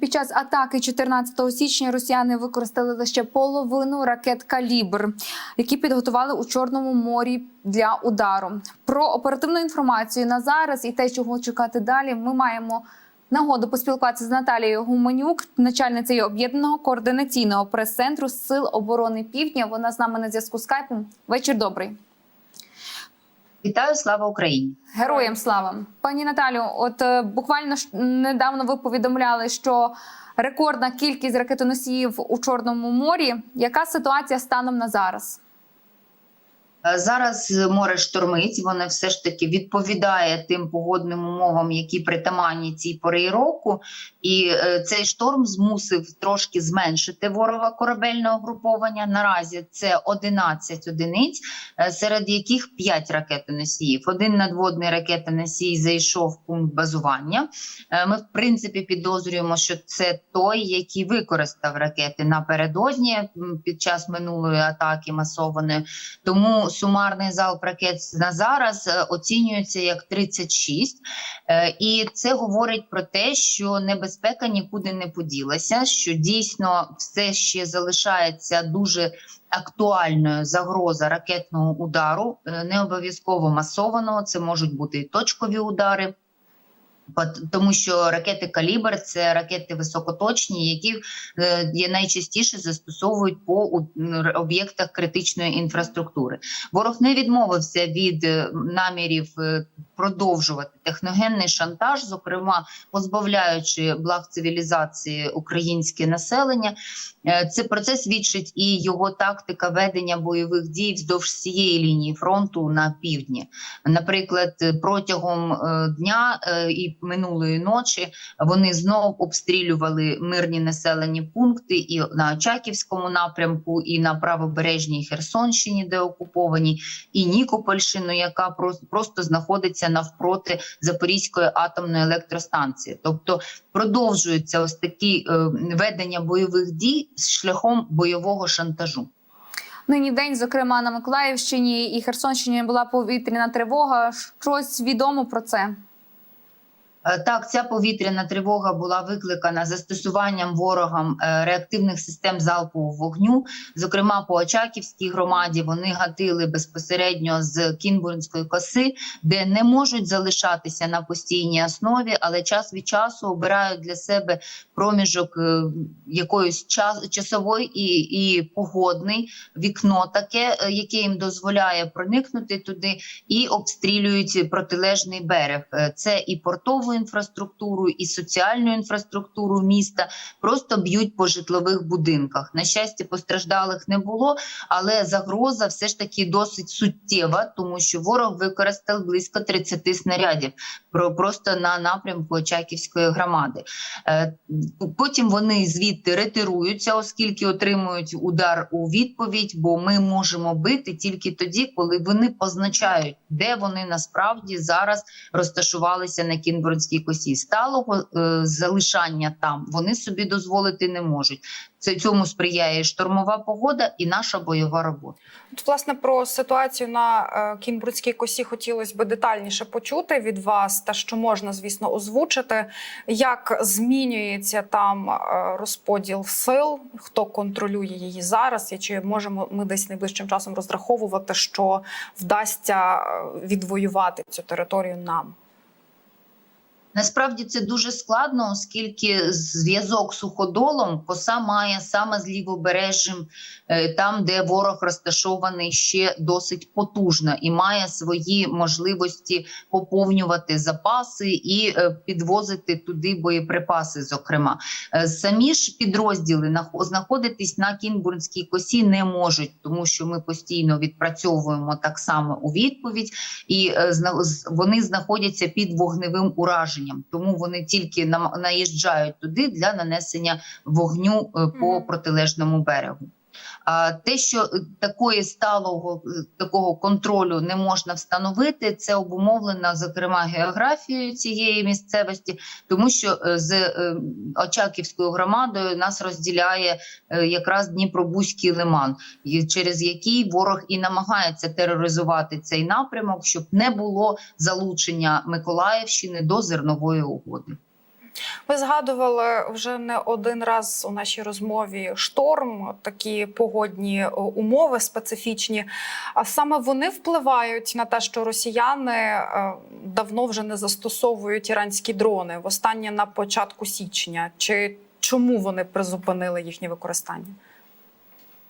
під час атаки 14 січня росіяни використали лише половину ракет калібр, які підготували у Чорному морі для удару. Про оперативну інформацію на зараз і те, чого чекати далі, ми маємо нагоду поспілкуватися з Наталією Гуменюк, начальницею об'єднаного координаційного прес-центру Сил оборони Півдня. Вона з нами на зв'язку скайпом. Вечір добрий. Вітаю, слава Україні! Героям слава, пані Наталю. От е, буквально недавно ви повідомляли, що рекордна кількість ракетоносіїв у Чорному морі. Яка ситуація станом на зараз? Е, Зараз море штормить, воно все ж таки відповідає тим погодним умовам, які притаманні цій пори року. І е, цей шторм змусив трошки зменшити ворога корабельного груповання. Наразі це 11 одиниць, е, серед яких 5 ракетоносіїв. Один надводний ракетоносій зайшов в пункт базування. Ми, в принципі, підозрюємо, що це той, який використав ракети напередодні під час минулої атаки масованої. Тому сумарний залп ракет на зараз е, оцінюється як 36. Е, І це говорить про те, що небезпека нікуди не поділася, що дійсно все ще залишається дуже актуальною загроза ракетного удару, е, не обов'язково масованого. Це можуть бути і точкові удари. Тому що ракети калібр це ракети високоточні, які е, найчастіше застосовують по об'єктах критичної інфраструктури. Ворог не відмовився від е, намірів е, продовжувати техногенний шантаж, зокрема позбавляючи благ цивілізації українське населення. Е, Це про це свідчить і його тактика ведення бойових дій вздовж всієї лінії фронту на півдні. Наприклад, протягом е, дня е, і минулої ночі вони знов обстрілювали мирні населені пункти і на Очаківському напрямку, і на правобережній Херсонщині, де окуповані, і Нікопольщину, яка просто, просто навпроти Запорізької атомної електростанції. Тобто продовжуються ось такі е, ведення бойових дій з шляхом бойового шантажу. Нині день, зокрема на Миколаївщині і Херсонщині, була повітряна тривога. Щось відомо про це. Е, Так, ця повітряна тривога була викликана застосуванням ворогам е, реактивних систем залпового вогню. Зокрема, по Очаківській громаді вони гатили безпосередньо з Кінбурнської коси, де не можуть залишатися на постійній основі, але час від часу обирають для себе проміжок е, якоїсь час часової і, і погодний вікно, таке, яке їм дозволяє проникнути туди і обстрілюють протилежний берег. Це і портову інфраструктуру, і соціальну інфраструктуру міста. Просто б'ють по житлових будинках. На щастя, постраждалих не було, але загроза все ж таки досить суттєва, тому що ворог використав близько 30 снарядів просто на напрямку Очаківської громади. Е, Потім вони звідти ретируються, оскільки отримують удар у відповідь. Бо ми можемо бити тільки тоді, коли вони позначають, де вони насправді зараз розташувалися на Кінбурнській косі. Сталого е, залишання там вони собі дозволити не можуть. Це цьому сприяє штормова погода і наша бойова робота. От, власне, про ситуацію на е, Кінбурзькій косі хотілося б детальніше почути від вас, та що можна, звісно, озвучити, як змінюється там е, розподіл сил, хто контролює її зараз, і чи можемо ми десь найближчим часом розраховувати, що вдасться е, відвоювати цю територію нам. Насправді це дуже складно, оскільки зв'язок з суходолом коса має саме з лівобережжям, е, там де ворог розташований ще досить потужно і має свої можливості поповнювати запаси і е, підвозити туди боєприпаси. Зокрема, Е, самі ж підрозділи нах- знаходитись на Кінбурнській косі не можуть, тому що ми постійно відпрацьовуємо так само у відповідь, і вони знаходяться під вогневим ураженням, тому вони тільки наїжджають туди для нанесення вогню е, по протилежному берегу. А те, що такої сталого е, такого контролю не можна встановити, це обумовлено зокрема географією цієї місцевості, тому що е, з е, Очаківською громадою нас розділяє якраз Дніпробузький лиман, через який ворог і намагається тероризувати цей напрямок, щоб не було залучення Миколаївщини до зернової угоди. Ви згадували вже не один раз у нашій розмові шторм, такі погодні е, умови специфічні. А саме вони впливають на те, що росіяни е, давно вже не застосовують іранські дрони. Востаннє на початку січня. Чи чому вони призупинили їхнє використання?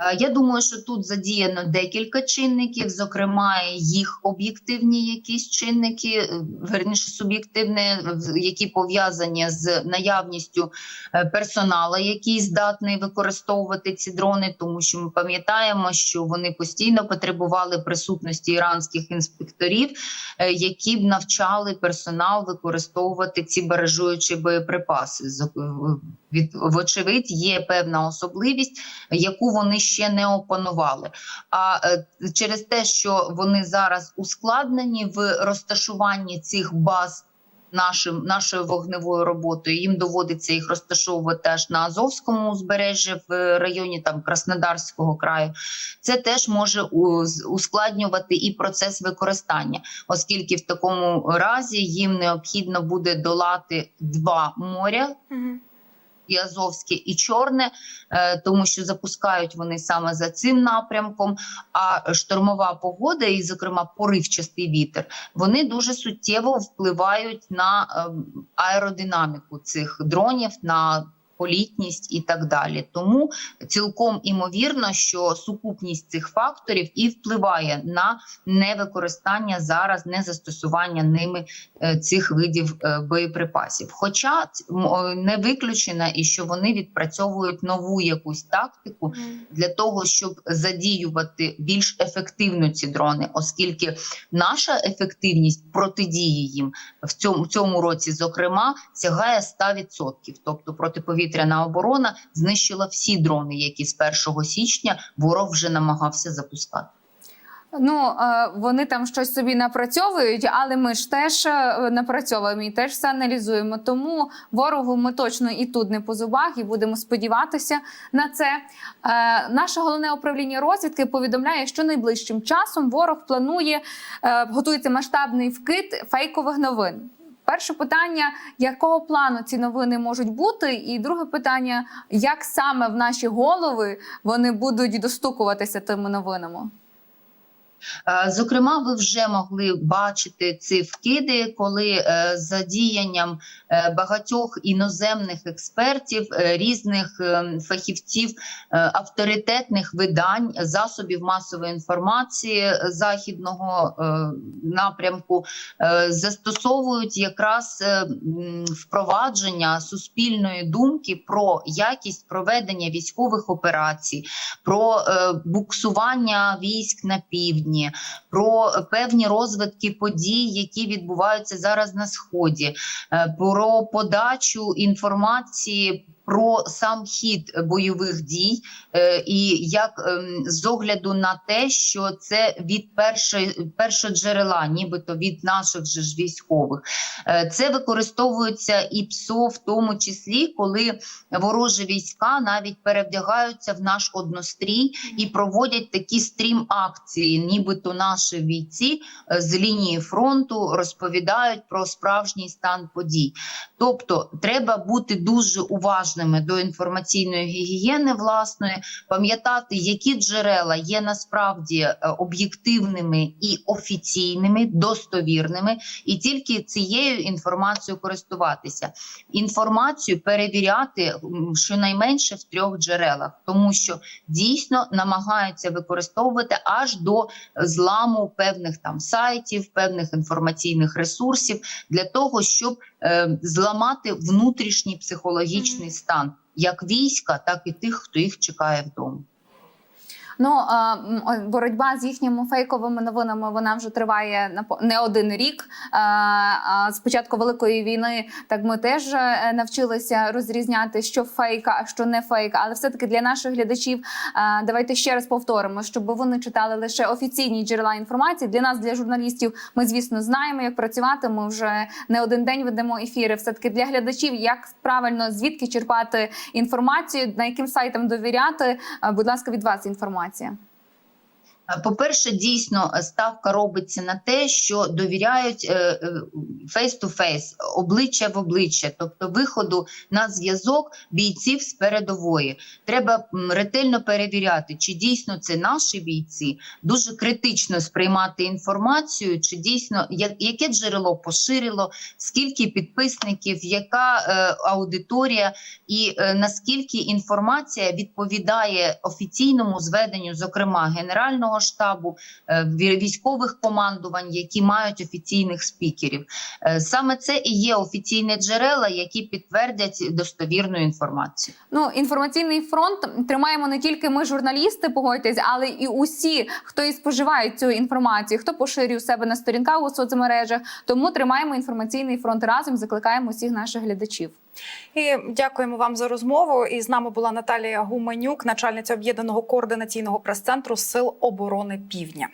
Е, Я думаю, що тут задіяно декілька чинників, зокрема, їх об'єктивні якісь чинники, е, верніше суб'єктивні, які пов'язані з наявністю е, персоналу, який здатний використовувати ці дрони, тому що ми пам'ятаємо, що вони постійно потребували присутності іранських інспекторів, які б навчали персонал використовувати ці баражуючі боєприпаси. Вочевидь, є певна особливість яку вони ще не опанували. А е, через те, що вони зараз ускладнені в розташуванні цих баз. Нашим нашою вогневою роботою їм доводиться їх розташовувати аж на Азовському узбережжі в районі там Краснодарського краю. Це теж може ускладнювати і процес використання, оскільки в такому разі їм необхідно буде долати два моря і Азовське, і Чорне, е, тому що запускають вони саме за цим напрямком. А штормова погода, і, зокрема, поривчастий вітер, вони дуже суттєво впливають на ем, аеродинаміку цих дронів. на Політність і так далі, тому цілком імовірно, що сукупність цих факторів і впливає на невикористання зараз, не застосування ними е, цих видів е, боєприпасів. Хоча не виключено, і що вони відпрацьовують нову якусь тактику для того, щоб задіювати більш ефективно ці дрони, оскільки наша ефективність протидії їм в цьому, в цьому році, зокрема, сягає 100%. Тобто протиповітряна оборона знищила всі дрони, які з 1 січня ворог вже намагався запускати. Ну е, вони там щось собі напрацьовують, але ми ж теж е, напрацьовуємо і теж все аналізуємо. Тому ворогу ми точно і тут не по зубах, і будемо сподіватися на це. Е, Наше головне управління розвідки повідомляє, що найближчим часом ворог планує готується масштабний вкид фейкових новин. Перше питання: якого плану ці новини можуть бути? І друге питання: як саме в наші голови вони будуть достукуватися тими новинами? Е, Зокрема, ви вже могли бачити ці вкиди, коли е, з задіянням е, багатьох іноземних експертів, е, різних е, фахівців, е, авторитетних видань, засобів масової інформації західного е, напрямку е, застосовують якраз е, впровадження суспільної думки про якість проведення військових операцій, про е, буксування військ на півдні, про певні розвитки подій, які відбуваються зараз на сході, е, про подачу інформації. Про сам хід бойових дій, е, і як ем, з огляду на те, що це від першої першоджерела, нібито від наших же ж військових, Е, це використовується і ПСО, в тому числі, коли ворожі війська навіть перевдягаються в наш однострій і проводять такі стрім-акції, нібито наші бійці е, з лінії фронту розповідають про справжній стан подій. Тобто, треба бути дуже уважними до інформаційної гігієни власної, пам'ятати, які джерела є насправді е, об'єктивними і офіційними, достовірними, і тільки цією інформацією користуватися. Інформацію перевіряти щонайменше в трьох джерелах, тому що дійсно намагаються використовувати аж до зламу певних там сайтів, певних інформаційних ресурсів для того, щоб е, зламати внутрішній психологічний стан як війська, так і тих, хто їх чекає вдома. Ну боротьба з їхніми фейковими новинами вона вже триває не один рік. З початку великої війни так ми теж е, навчилися розрізняти, що фейк, а що не фейк. Але все таки для наших глядачів давайте ще раз повторимо, щоб вони читали лише офіційні джерела інформації. Для нас, для журналістів, ми звісно знаємо, як працювати. Ми вже не один день ведемо ефіри. Все таки для глядачів, як правильно звідки черпати інформацію, на яким сайтам довіряти. Будь ласка, від вас інформація. інформація. По-перше, дійсно ставка робиться на те, що довіряють фейс-ту-фейс, обличчя в обличчя, тобто виходу на зв'язок бійців з передової. Треба ретельно перевіряти, чи дійсно це наші бійці, дуже критично сприймати інформацію, чи дійсно яке джерело поширило, скільки підписників, яка е, аудиторія, і е, наскільки інформація відповідає офіційному зведенню, зокрема Генерального штабу, е, військових командувань, які мають офіційних спікерів. Е, Саме це і є офіційні джерела, які підтвердять достовірну інформацію. Ну, інформаційний фронт тримаємо не тільки ми, журналісти, погодьтесь, але і усі, хто і споживають цю інформацію, хто поширює у себе на сторінках у соцмережах. Тому тримаємо інформаційний фронт разом. Закликаємо усіх наших глядачів. І дякуємо вам за розмову. І з нами була Наталія Гуменюк, начальниця об'єднаного координаційного прес-центру Сил оборони Півдня.